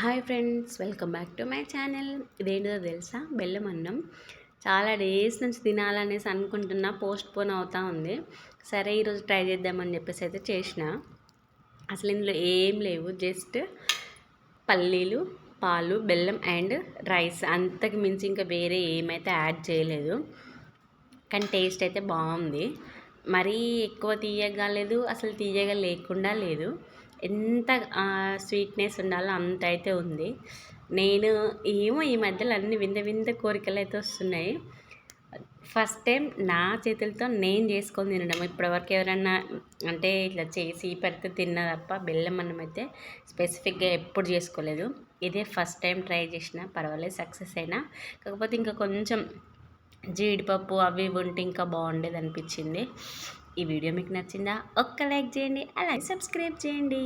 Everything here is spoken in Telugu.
Hi friends welcome back to my channel. ఇదేంటో తెలుసా? బెల్లం అన్నం చాలా డేస్ నుంచి తినాలనేసి అనుకుంటున్నా పోస్ట్ పోన్ అవుతా ఉంది. సరే ఈరోజు ట్రై చేద్దామని చెప్పేసి అయితే చేసిన. అసలు ఇందులో ఏం లేవు జస్ట్ పల్లీలు పాలు బెల్లం అండ్ రైస్. అంతకు మించి ఇంకా వేరే ఏమైతే యాడ్ చేయలేదు. కానీ టేస్ట్ అయితే బాగుంది. మరీ ఎక్కువ తీయగా లేదు అసలు తీయగా లేకుండా లేదు. ఎంత స్వీట్నెస్ ఉండాలో అంత అయితే ఉంది. నేను ఏమో ఈ మధ్యలో అన్ని వింద వింద కోరికలు అయితే వస్తున్నాయి. ఫస్ట్ టైం నా చేతులతో నేను చేసుకొని తినడం. ఇప్పటివరకు ఎవరన్నా అంటే ఇట్లా చేసి పెడితే తిన్న తప్ప బెల్లం అన్నం అయితే స్పెసిఫిక్గా ఎప్పుడు చేసుకోలేదు. ఇదే ఫస్ట్ టైం ట్రై చేసిన పర్వాలేదు సక్సెస్ అయినా. కాకపోతే ఇంకా కొంచెం జీడిపప్పు అవి ఇవి ఉంటే ఇంకా బాగుండేది అనిపించింది. ఈ వీడియో మీకు నచ్చిందా ఒక్క లైక్ చేయండి అలాగే సబ్స్క్రైబ్ చేయండి.